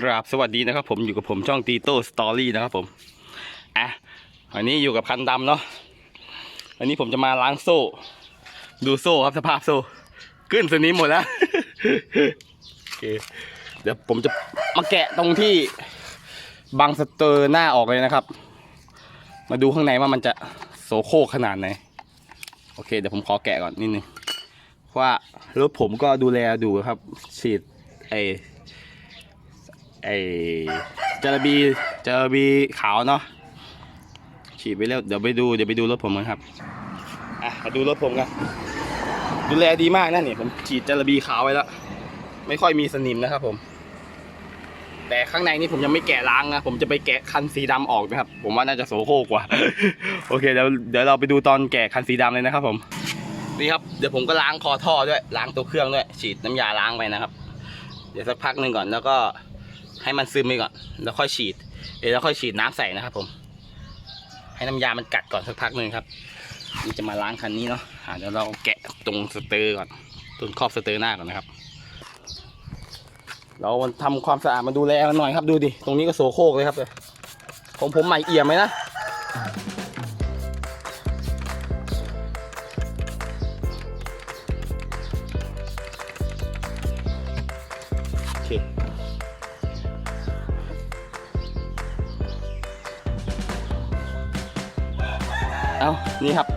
กราบสวัสดีนะครับผมอยู่กับผมช่องตีโต้สตอรี่นะครับผมอะวันนี้อยู่กับคันดำเนาะวันนี้ผมจะมาล้างโซ่ ดูโซ่ครับสภาพโซ่ ขึ้นสนิมหมดแล้วโอเคเดี๋ยวผมจะมาแกะตรงที่บังสเตอร์หน้าออกเลยนะครับ มาดูข้างในว่ามันจะโสโครกขนาดไหนโอเคเดี๋ยวผมขอแกะก่อนนิดนึงเพราะว่ารถผมก็ดูแลดูครับฉีดไอ ไอ้จระบีจระบีขาวเนาะฉีดไปแล้วเดี๋ยวไปดูเดี๋ยวไปดูรถผมกันครับอะมาดูรถผมกันดูแลดีมากนะเนี่ยผมฉีดจระบีขาวไว้แล้ว ไม่ค่อยมีสนิมนะครับผม แต่ข้างในนี่ผมยังไม่แกะล้างนะผมจะไปแกะคันสีดำออกนะครับ ผมว่าน่าจะโสโครกกว่า โอเคเดี๋ยวเดี๋ยวเราไปดูตอนแกะคันสีดำเลยนะครับผมนี่ครับเดี๋ยวผมก็ล้างคอท่อด้วยล้างตัวเครื่องด้วยฉีดน้ำยาล้างไปนะครับ เดี๋ยวสักพักหนึ่งก่อนแล้วก็ ให้มันซึมไปก่อนแล้วค่อยฉีดเดี๋ยวเราค่อยฉีดน้ำใส่นะครับผม ให้น้ำยามันกัดก่อนสักพักหนึ่งครับนี่จะมาล้างคันนี้เนาะเดี๋ยวเราแกะตรงสเตอร์ก่อนตรงครอบสเตอร์หน้าก่อนนะครับ เราทำความสะอาดมาดูแลมันหน่อยครับดูดิตรงนี้ก็โสโครกเลยครับผมผมใหม่เอี่ยมไหมนะ เอานี่ครับ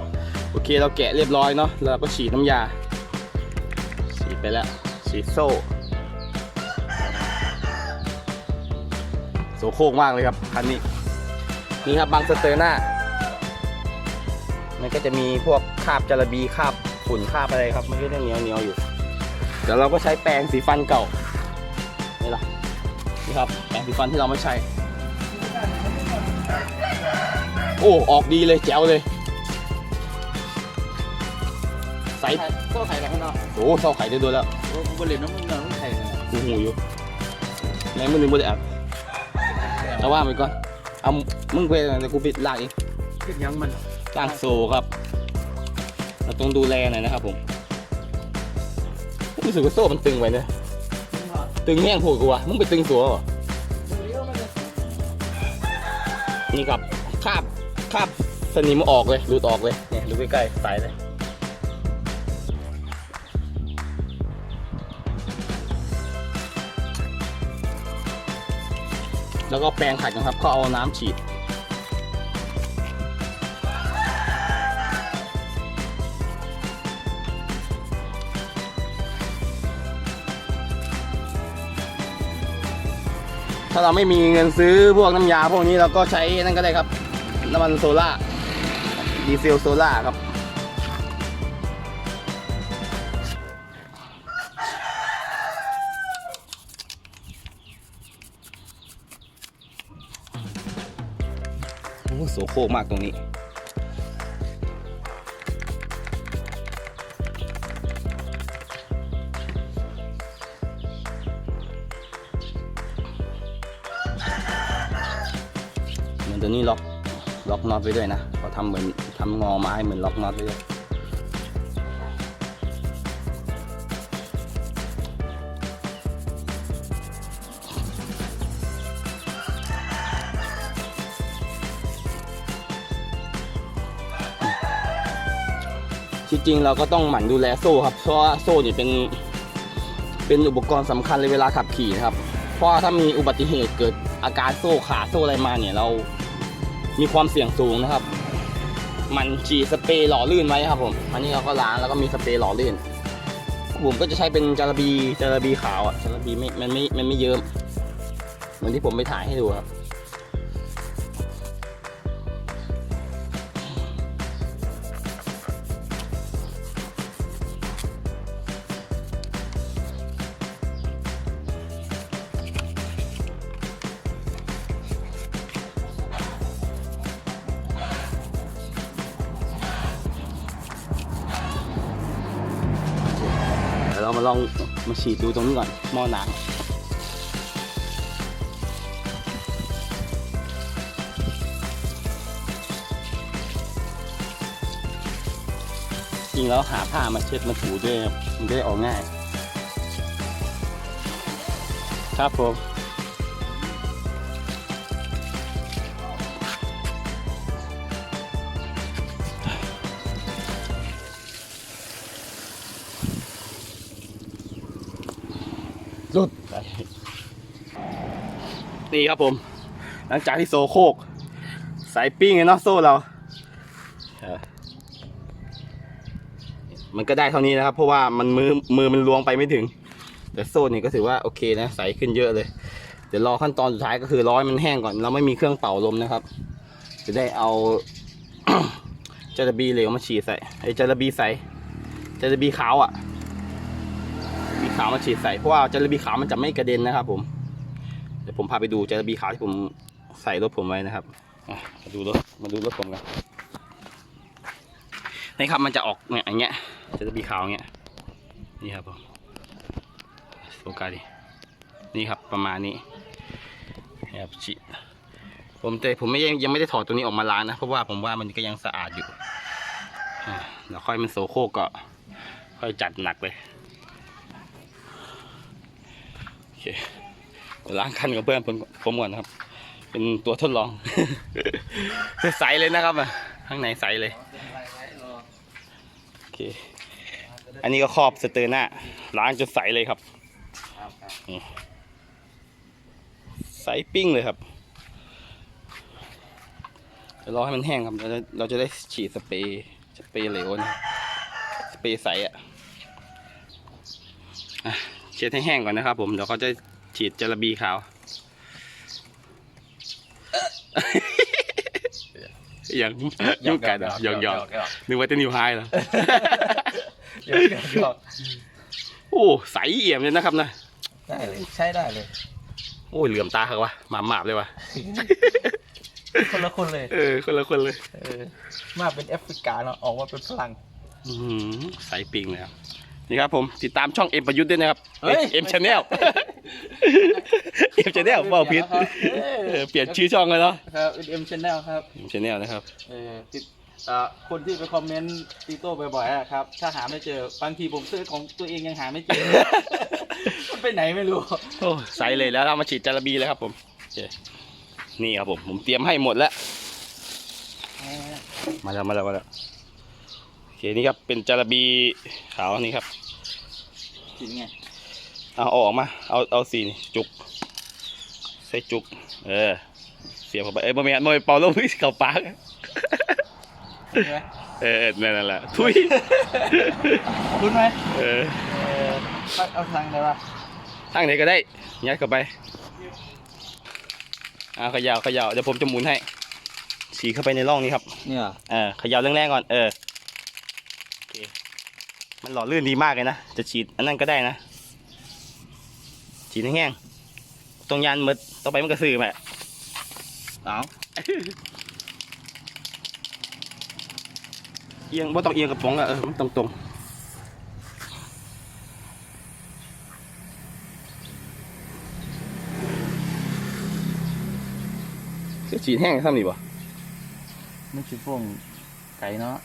โอเคเราแกะเรียบร้อยเนาะแล้วเราก็ฉีดน้ำยา ฉีดไปแล้ว ฉีดโซ่โสโครกมากเลยครับคันนี้ นี่ครับบางสเตอร์หน้า มันก็จะมีพวกคราบจาระบีคราบฝุ่นคราบอะไรครับ มันก็จะเหนียวเหนียวๆอยู่ เดี๋ยวเราก็ใช้แปรงสีฟันเก่า นี่ล่ะนี่ครับแปรงสีฟันที่เราไม่ใช้ โอ้ ออกดีเลยแจ๋วเลย ใสก็ไข่กันข้างนอกโอ้เศร้าไข่ได้ด้วยแล้วโอ้กูเล่นน้ำมึงน้ำไข่เลยกูหูอยู่แม่งมึงนึงบ่ได้อัดเอาว่าไปก่อนเอามึงไปแต่กูไปลากเองขึ้นยังมันลากโซ่ครับเราต้องดูแลหน่อยนะครับผมรู้สึกว่าโซ่มันตึงไปเนี่ยตึงแห้งโผล่กูวะมึงไปตึงตัวเหรอนี่ครับคาบคาบสนิมออกเลยรูดออกเลยเนี่ยดูใกล้ๆสายเลย แล้วก็แปรงขัดกันครับก็เอาน้ำฉีด ถ้าเราไม่มีเงินซื้อพวกน้ำยาพวกนี้เราก็ใช้นั่นก็ได้ครับ น้ำมันโซล่าดีเซลโซล่าครับ โซโหโสโครกมากตรงนี้ เหมือนตัวนี้ล็อกล็อกน็อตไปด้วยนะเขาทำเหมือนทำงอไม้เหมือนล็อกน็อตไปด้วย ที่จริงเราก็ต้องหมั่นดูแลโซ่ครับ เพราะว่าโซ่เนี่ยเป็น เป็นอุปกรณ์สำคัญเลยเวลาขับขี่นะครับ เพราะถ้ามีอุบัติเหตุเกิดอาการโซ่ขาดโซ่อะไรมาเนี่ยเรามีความเสี่ยงสูงนะครับ มันฉีดสเปรย์หล่อลื่นไว้ครับผม อันนี้เราก็ล้างแล้วก็มีสเปรย์หล่อลื่น ผมก็จะใช้เป็นจาระบีจาระบีขาวอะจาระบีไม่มันไม่ มันไม่เยิ้มเหมือนที่ผมไปถ่ายให้ดูครับ เดี๋ยวเรามาลองมาฉีดดูตรงนี้ก่อนหม้อน้ำจริงแล้วหาผ้ามาเช็ดมาถูด้วยมันจะได้ออกง่าย ครับผม นี่ครับผม หลังจากที่โซโคก สายปิ้งเนาะโซ่เรา มันก็ได้เท่านี้นะครับ เพราะว่ามันมือมือมันลวงไปไม่ถึง แต่โซ่นี่ก็ถือว่าโอเคนะใสขึ้นเยอะเลย เดี๋ยวรอขั้นตอนสุดท้ายก็คือร้อยมันแห้งก่อน เราไม่มีเครื่องเป่าลมนะครับ จะได้เอาจาระบีเหลวมาฉีดใส่ไอ้จาระบีใส่จาระบีขาวอะบีขาวมาฉีดใส่เพราะว่าจาระบีขาวมันจะไม่กระเด็นนะครับผม เดี๋ยวผมพาไปดูเจาระบีขาวที่ผมใส่รถผมไว้นะครับมาดูรถมาดูรถผมกันนี่ครับมันจะออกเนี่ยอย่างเงี้ยเจาระบีขาวเงี้ยนี่ครับผมโฟกัสดินี่ครับประมาณนี้นี่ครับฉีดผมแต่ผมไม่ยังยังไม่ได้ถอดตัวนี้ออกมาล้างนะ เพราะว่าผมว่ามันก็ยังสะอาดอยู่อ่าแล้วค่อยมันโซโครกก็ค่อยจัดหนักเลยโอเคเดี๋ยว ล้างคันกับเพื่อนผมผมก่อนครับ เป็นตัวทดลอง ใสเลยนะครับอะข้างในใสเลยโอเคอันนี้ก็ครอบสเตอร์หน้าล้างจนใสเลยครับนี่ใสปิ้งเลยครับเดี๋ยวรอให้มันแห้งครับเราจะเราจะได้ฉีดสเปรย์สเปรย์เหลวนะสเปรย์ใสอะอะเช็ดให้แห้งก่อนนะครับผมเดี๋ยวเขาจะ ฉีดจาระบีขาว อย่างยุ่งกันเหรอหยอกหยอกนึกว่าจะนิวไฮเหรอหยอกหยอกหยอกโอ้ใสเอี่ยมเลยนะครับนะได้เลยใช้ได้เลย โอ้ยเหลื่อมตาเขาวะหมาหมาบเลยวะคนละคนเลยเออคนละคนเลยเออมาเป็นแอฟริกาเนาะออกมาเป็นฝรั่งอื้อหือใสปิงเลยครับ นี่ครับผมติดตามช่องเอ็มประยุทธ์ด้วยนะครับเฮ้ย เอ็มชาแนลเอ็มชาแนลเบาพิษเออเออเปลี่ยนชื่อช่องเลยเนาะครับเอ็มชแนลครับเอ็มชาแนลนะครับ เออติดเอ่อคนที่ไปคอมเมนต์ตีโต้บ่อยๆอะครับ ถ้าหาไม่เจอบางทีผมซื้อของตัวเองยังหาไม่เจอ มันไปไหนไม่รู้ โอ้ใสเลยแล้วเรามาฉีดจาระบีเลยครับผมโอเคนี่ครับผมผมเตรียมให้หมดแล้ว มาแล้วมาแล้วมาแล้วโอ เคนี่ครับเป็นจาระบีขาวนี่ครับจริงไงเอาออกมา เอาเอาสีนี่จุก ใส่จุก เออ เสียบเข้าไปเอ้ยบ่แม่นบ่แม่นเป่าลมพิษเข้าปากเห็นไหมเออเออนั่นแหละทุยคุ้นไหมเออเออเอาทางไหนวะทางไหนก็ได้ยัดเข้าไปอ่าเขยาวขยาวเดี๋ยวผมจะหมุนให้ฉีกเข้าไปในร่องนี้ครับเนี่ยเออเขยาวแรงๆก่อนเออโอเค มันหล่อลื่นดีมากเลยนะ จะฉีดอันนั้นก็ได้นะ ฉีดแห้งๆตรงยานมืดต่อไปมันก็ซื้อมาเอาเอียงบ่ต้องเอียงกระป๋องอะเออมันตรงตรงๆจะฉีดแห้งซ้ำนี่บ่ไม่ใช่พวกไก่เนาะ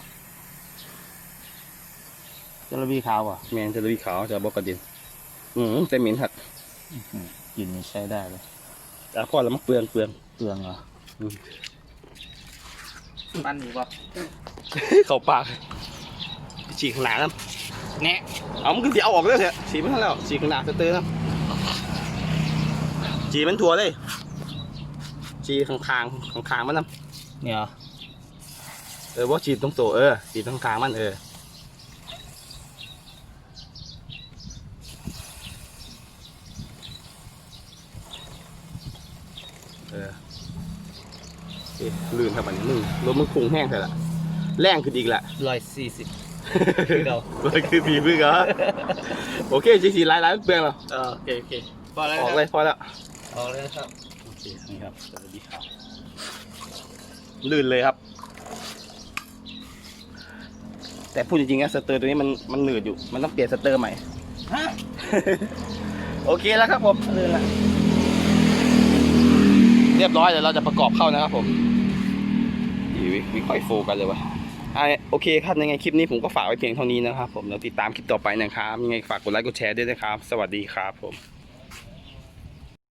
จระบีขาวอะแมนจะลุยขาวจะบอกกระเด็นอืมแต่เหม็นหัดกลินนี่ใช้ได้เลยแต่พอแล้วมันเปลืองเปลืองเปลืองเหรออืมปั้นอยู่ปะเข้าปากฉีกข้างหน้านะแนะเอามันก็สีเอาออกแล้วเถอะฉีกมันทันแล้วฉีกข้างหน้าเตอร์นะฉีกมันถั่วเลยฉีกข้างคางข้างคางๆมันนะเนี่ยเหรอเออว่าฉีดตรงโซเออฉีดตรงกลางมันเออเออเอ๊ะ ลืมครับอันนี้มึงรถมึงคงแห้งเถอะละแรงขึ้นอีกละร้อยสี่สิบคือเราเลยคือผีพึ่งเหรอโอเคจีสีลายลายเปลืองแล้วเออโอเคโอเคพอแล้วออกเลยพอแล้วออกเลยครับโอเคนี่ครับสวัสดีครับลื่นเลยครับ แต่พูดจริงๆนะสเตอร์ตัวนี้มันมันหนืดอยู่ มันต้องเปลี่ยนสเตอร์ใหม่ฮะโอเคแล้วครับผมลื่นละเรียบร้อยเดี๋ยวเราจะประกอบเข้านะครับผม ไม่ค่อยโฟกันเลยวะอะโอเคครับยังไงคลิปนี้ผมก็ฝากไว้เพียงเท่านี้นะครับผมแล้วติดตามคลิปต่อไปนะครับยังไงฝากกดไลค์กดแชร์ด้วยนะครับ สวัสดีครับผม